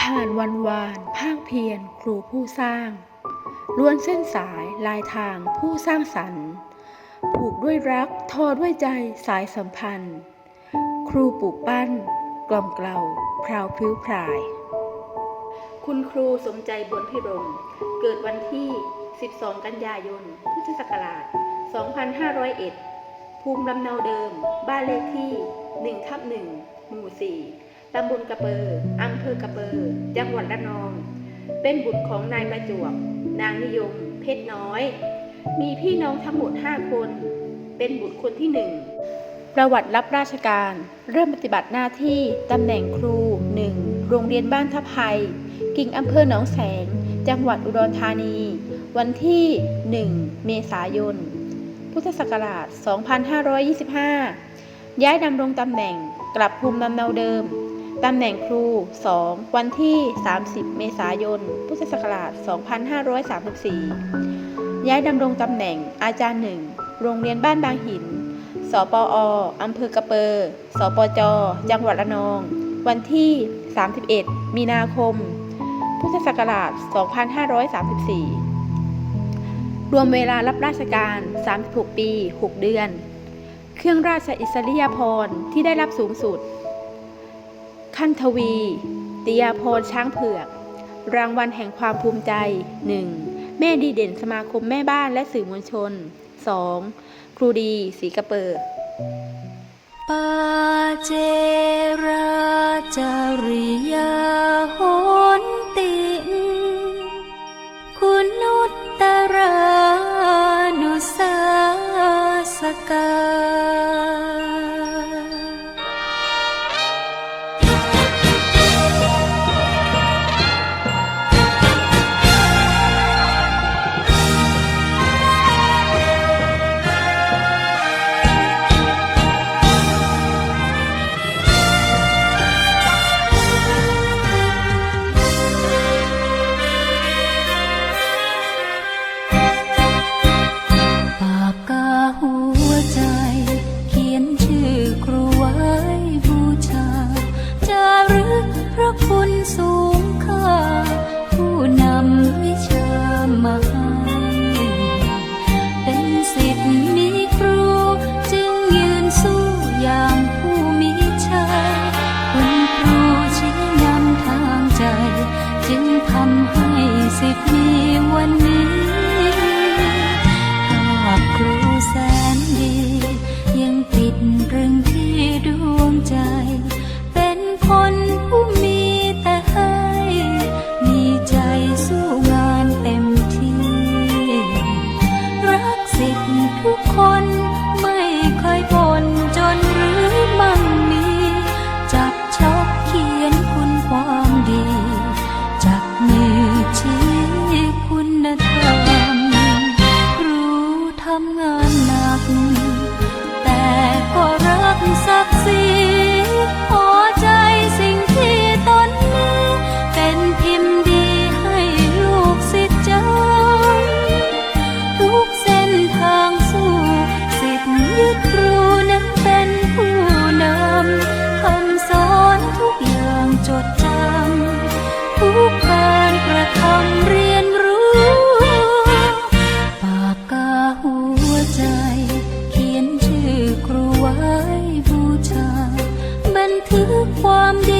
ผ่านวันวานภาคเพียรครูผู้สร้าง ล้วนเส้นสายลายทางผู้สร้างสรรค์ ผูกด้วยรักทอด้วยใจสายสัมพันธ์ ครูปลูกปั้น กล่อมเกลาพราวพริ้วพราย คุณครูสมใจบนพิรม เกิดวันที่ 12 กันยายน พุทธศักราช 2501 ภูมิลำเนาเดิม บ้านเลขที่1ทับ1หมู่ 4 ตำบลกระเปออำเภอกระเปอจังหวัดระนอง เป็นบุตรของนายประจวบ นางนิยม เพชรน้อย มีพี่น้องทั้งหมด 5 คน เป็นบุตรคนที่หนึ่ง ประวัติรับราชการ เริ่มปฏิบัติหน้าที่ตำแหน่งครู 1. โรงเรียนบ้านทับไฮกิ่งอำเภอหนองแสง จังหวัดอุดรธานี วันที่ 1 เมษายน พุทธศักราช 2525 ย้ายดำรงตำแหน่งกลับภูมิลำเนาเดิม ตำแหน่งครู 2 วันที่ 30 เมษายน พุทธศักราช 2534 ย้ายดำรงตำแหน่งอาจารย์หนึ่งโรงเรียนบ้านบางหิน สปออำเภอกระเปอสปจ จังหวัดระนอง วันที่ 31 มีนาคม พุทธศักราช 2534 รวมเวลารับราชการ 36 ปี 6 เดือน เครื่องราชอิสริยาภรณ์ที่ได้รับสูงสุด ขั้นทวี ติยาพรช้างเผือก รางวัลแห่งความภูมิใจ 1. แม่ดีเด่นสมาคมแม่บ้านและสื่อมวลชน 2. ครูดีสีกระเปิดปาเจราจาริยาโห ทุกการกระทำเรียนรู้ ปากกาหัวใจ เขียนชื่อครูไว้บูชา บันทึกความดี